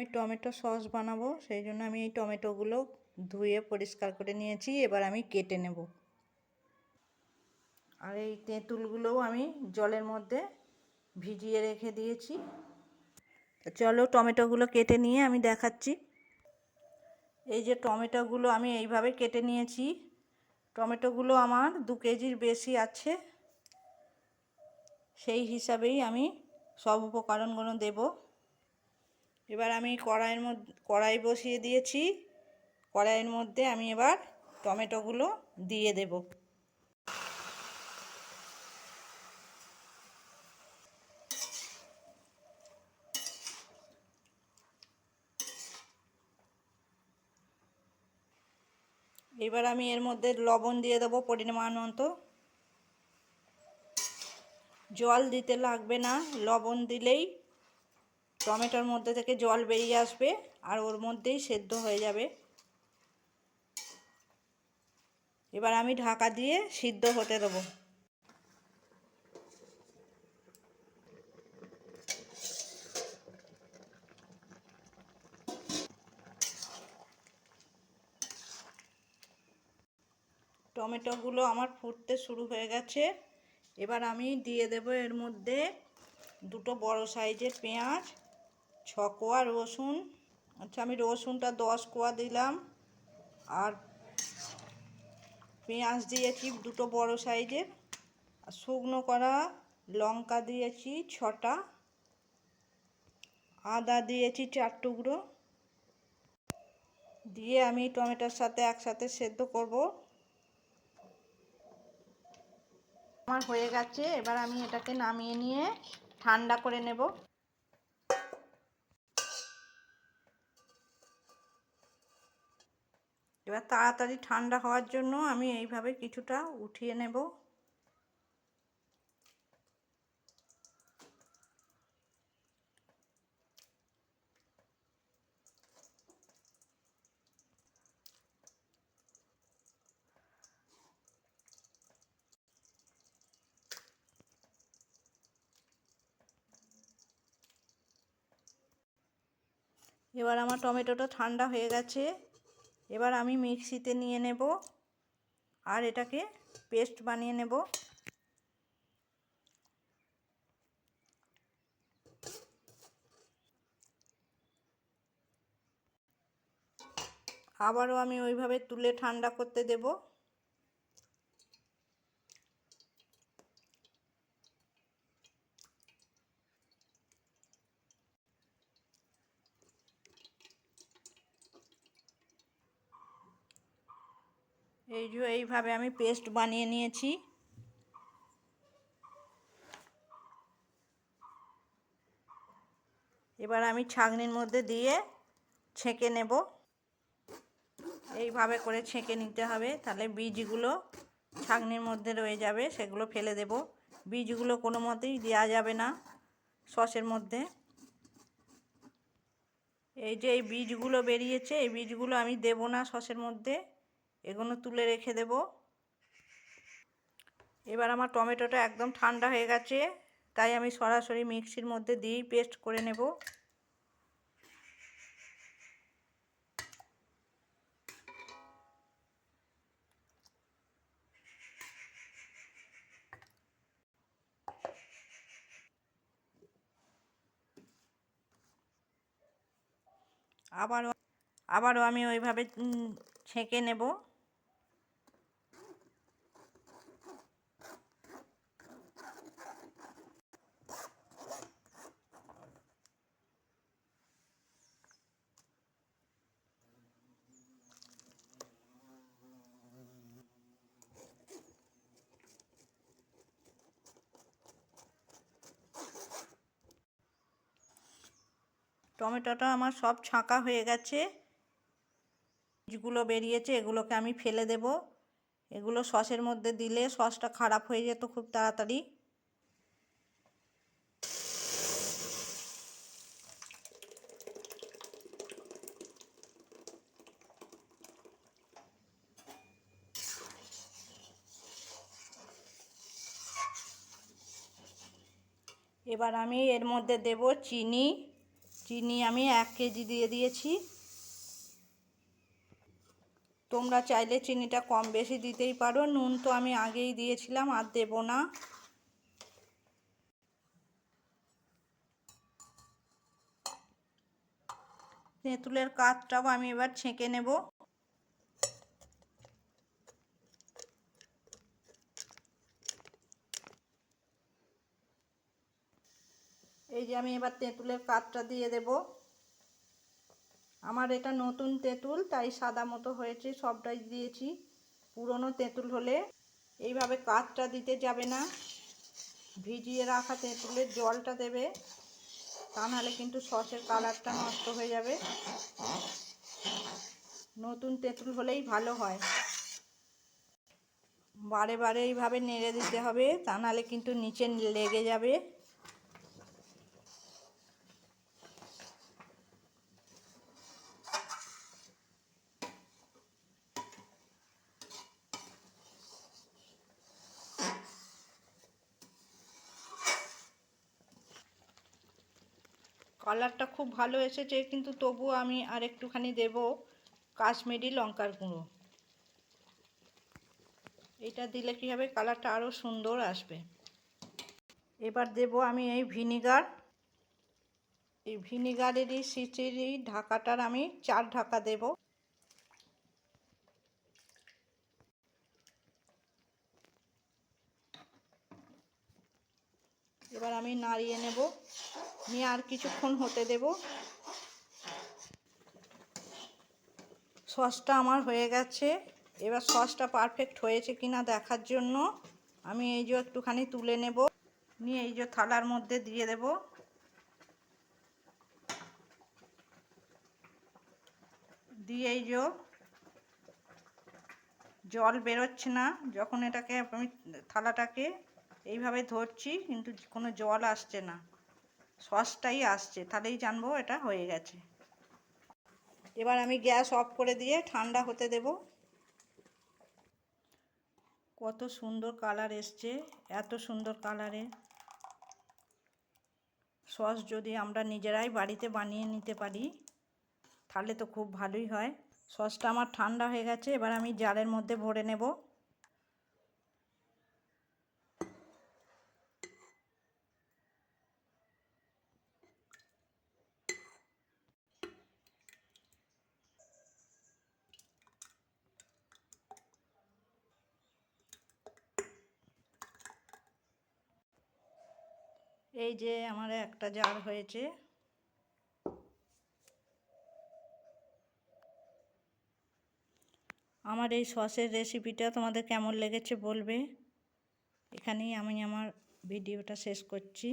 আমি tomato sauce বানাবো, সেই জন্য আমি এই টমেটোগুলো ধুয়ে পরিষ্কার করে নিয়েছি, এবার আমি কেটে নেব। আর এই তেঁতুলগুলোও আমি জলের মধ্যে ভিজিয়ে রেখে দিয়েছি। চলো টমেটোগুলো কেটে নিয়ে আমি দেখাচ্ছি। এই যে টমেটোগুলো আমি এইভাবে কেটে নিয়েছি, টমেটোগুলো আমার দু কেজির বেশি আছে, সেই হিসাবেই আমি সব উপকরণগুলো দেব। এবার আমি কড়াইয়ের মধ্যে কড়াই বসিয়ে দিয়েছি। কড়াইয়ের মধ্যে আমি এবার টমেটোগুলো দিয়ে দেব। এবার আমি এর মধ্যে লবণ দিয়ে দেবো পরিমাণ মতো। জল দিতে লাগবে না, লবণ দিলেই টমেটোর মধ্যে থেকে জল বেরিয়ে আসবে আর ওর মধ্যেই সেদ্ধ হয়ে যাবে। এবার আমি ঢাকা দিয়ে সিদ্ধ হতে দেবো। টমেটোগুলো আমার ফুটতে শুরু হয়ে গেছে। এবার আমি দিয়ে দেব এর মধ্যে দুটো বড় সাইজের পেঁয়াজ ছ কোয়া রসুন। আচ্ছা আমি রসুনটা দশ কোয়া দিলাম। আর পেঁয়াজ দিয়েছি দুটো বড় সাইজের। আর শুকনো করা লঙ্কা দিয়েছি ছটা। আদা দিয়েছি চার টুকরো। দিয়ে আমি টমেটোর সাথে একসাথে সেদ্ধ করব। আমার হয়ে গেছে, এবার আমি এটাকে নামিয়ে নিয়ে ঠান্ডা করে নেব। এবার তাড়াতাড়ি ঠান্ডা হওয়ার জন্য আমি এইভাবে কিছুটা উঠিয়ে নেব। এবার আমার টমেটোটা ঠান্ডা হয়ে গেছে। এবার আমি মিক্সিতে নিয়ে নেব আর এটাকে পেস্ট বানিয়ে নেব। আবারও আমি ওইভাবে তুলে ঠান্ডা করতে দেব। এই যে এইভাবে আমি পেস্ট বানিয়ে নিয়েছি। এবার আমি ছাঁকনির মধ্যে দিয়ে ছেঁকে নেব। এইভাবে করে ছেঁকে নিতে হবে, তাহলে বীজগুলো ছাঁকনির মধ্যে রয়ে যাবে, সেগুলো ফেলে দেব। বীজগুলো কোনো মতেই দেওয়া যাবে না সসের মধ্যে। এই যে এই বীজগুলো বেরিয়েছে, এই বীজগুলো আমি দেব না সসের মধ্যে। এগুলো তুলে রেখে দেব। এবার আমার টমেটোটা একদম ঠান্ডা হয়ে গেছে, তাই আমি সরাসরি মিক্সির মধ্যে দিয়েই পেস্ট করে নেব। আবারও আবারও আমি ওইভাবে ছেঁকে নেব। টমেটোটা আমার সব ছাঁকা হয়ে গেছে। বীজগুলো বেরিয়েছে, এগুলোকে আমি ফেলে দেব। এগুলো সসের মধ্যে দিলে সসটা খারাপ হয়ে যেত খুব তাড়াতাড়ি। এবার আমি এর মধ্যে দেব চিনি। চিনি আমি এক কেজি দিয়ে দিয়েছি। তোমরা চাইলে চিনিটা কম বেশি দিতেই পারো, নুন তো আমি আগেই দিয়েছিলাম আর দেব না। তেঁতুলের কাঠটাও আমি এবার ছেঁকে নেব। এই যে আমি এবার তেঁতুলের কাঠটা দিয়ে দেব। আমার এটা নতুন তেঁতুল, তাই সাদা মতো হয়েছে, সবটাই দিয়েছি। পুরনো তেঁতুল হলে এইভাবে কাঠটা দিতে যাবে না। ভিজিয়ে রাখা তেঁতুলের জলটা দেবে, তা নাহলে কিন্তু সসের কালারটা নষ্ট হয়ে যাবে। নতুন তেঁতুল হলেই ভালো হয়। বারে বারে এইভাবে নেড়ে দিতে হবে, তা নাহলে কিন্তু নিচে লেগে যাবে। কালারটা খুব ভালো এসেছে, কিন্তু তবুও আমি আর একটুখানি দেব কাশ্মীরি লঙ্কার গুঁড়ো। এটা দিলে কী হবে? কালারটা আরও সুন্দর আসবে। এবার দেব আমি এই ভিনিগার। এই ভিনিগারেরই সিচিরই ঢাকাটার আমি চার ঢাকা দেব। এবার আমি নাড়িয়ে নেব। নিয়ে আর কিছুক্ষণ হতে দেব। সসটা আমার হয়ে গেছে। এবার সসটা পারফেক্ট হয়েছে কিনা দেখার জন্য আমি এই যে একটুখানি তুলে নেব। নিয়ে এই যে থালার মধ্যে দিয়ে দেব। দিয়ে এই যে জল বেরোচ্ছে না, যখন এটাকে আমি থালাটাকে এইভাবে ধরছি, কিন্তু কোনো জল আসছে না। সসটাই আসছে, তাহলেই জানব এটা হয়ে গেছে। এবার আমি গ্যাস অফ করে দিয়ে ঠান্ডা হতে দেব। কত সুন্দর কালার এসছে, এত সুন্দর কালারে। সস যদি আমরা নিজেরাই বাড়িতে বানিয়ে নিতে পারি, তাহলে তো খুব ভালোই হয়। সসটা আমার ঠান্ডা হয়ে গেছে, এবার আমি জালের মধ্যে ভরে নেব। এই যে আমার একটা জার হয়েছে। আমার এই সসের রেসিপিটা তোমাদের কেমন লেগেছে বলবে? এখানেই আমি আমার ভিডিওটা শেষ করছি।